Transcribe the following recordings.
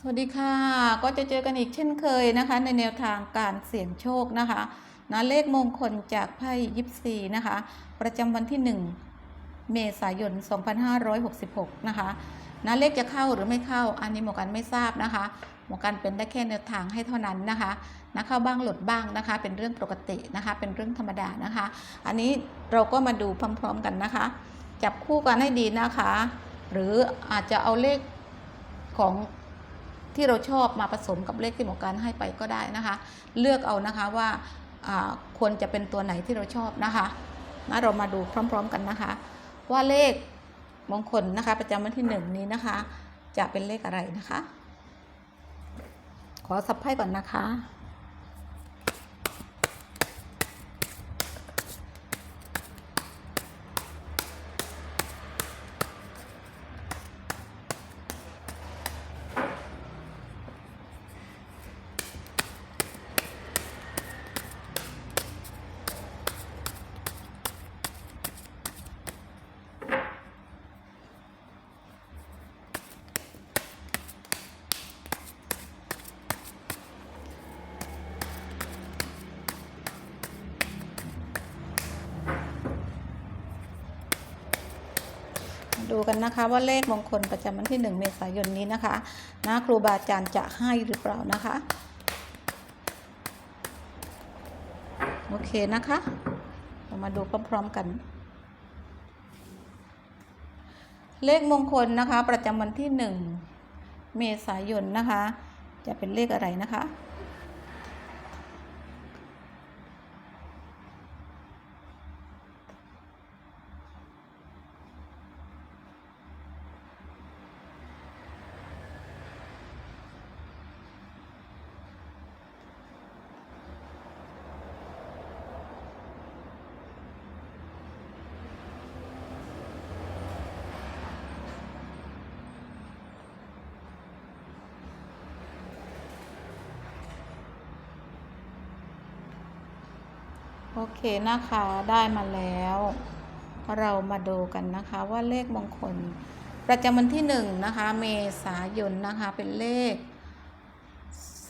สวัสดีค่ะ ก็จะเจอกันอีกเช่นเคยนะคะ ในแนวทางการเสี่ยงโชคนะคะนะเลขมงคลจากไพ่ยิปซีนะคะ ประจำวันที่ 1 เมษายน 2566 นะคะนะเลขจะเข้าหรือไม่เข้าอันนี้หมอกันไม่ทราบนะคะหมอกันเป็นได้แค่แนวทางให้เท่านั้นนะคะนะเข้าบ้างหลุดบ้างนะคะ เป็นเรื่องปกตินะคะ เป็นเรื่องธรรมดานะคะ อันนี้เราก็มาดูพร้อม ๆกันนะคะ จับคู่กันให้ดีนะคะ หรืออาจจะเอาเลขของ ที่เราชอบมาผสมกับเลขที่หมอการให้ไปก็ได้นะคะ เลือกเอานะคะว่าควรจะเป็นตัวไหนที่เราชอบนะคะนะเรามาดูพร้อม ๆกันนะคะ ว่าเลขมงคลนะคะ ประจำวันที่หนึ่งนี้นะคะ จะเป็นเลขอะไรนะคะ ขอสับไพ่ก่อนนะคะ ดูกันนะคะว่าเลขมงคลประจำวันที่ 1 เมษายนนี้นะคะนะครูบาอาจารย์จะให้หรือเปล่านะคะ โอเคนะคะ เรามาดูพร้อมๆกัน เลขมงคลนะคะ ประจำวันที่ 1 เมษายนนะคะ จะเป็นเลขอะไรนะคะ โอเคนะคะได้มาแล้ว เรามาดูกันนะคะว่าเลขมงคล ประจำวันที่หนึ่งนะคะ เมษายนนะคะเป็นเลข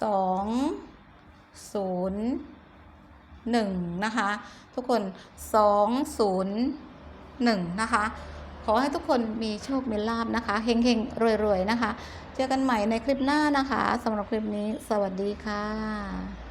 สองศูนย์หนึ่งนะคะ ทุกคนสองศูนย์หนึ่งนะคะ ขอให้ทุกคนมีโชคมีลาบนะคะเฮงๆรวยๆนะคะ เจอกันใหม่ในคลิปหน้านะคะสำหรับคลิปนี้สวัสดีค่ะ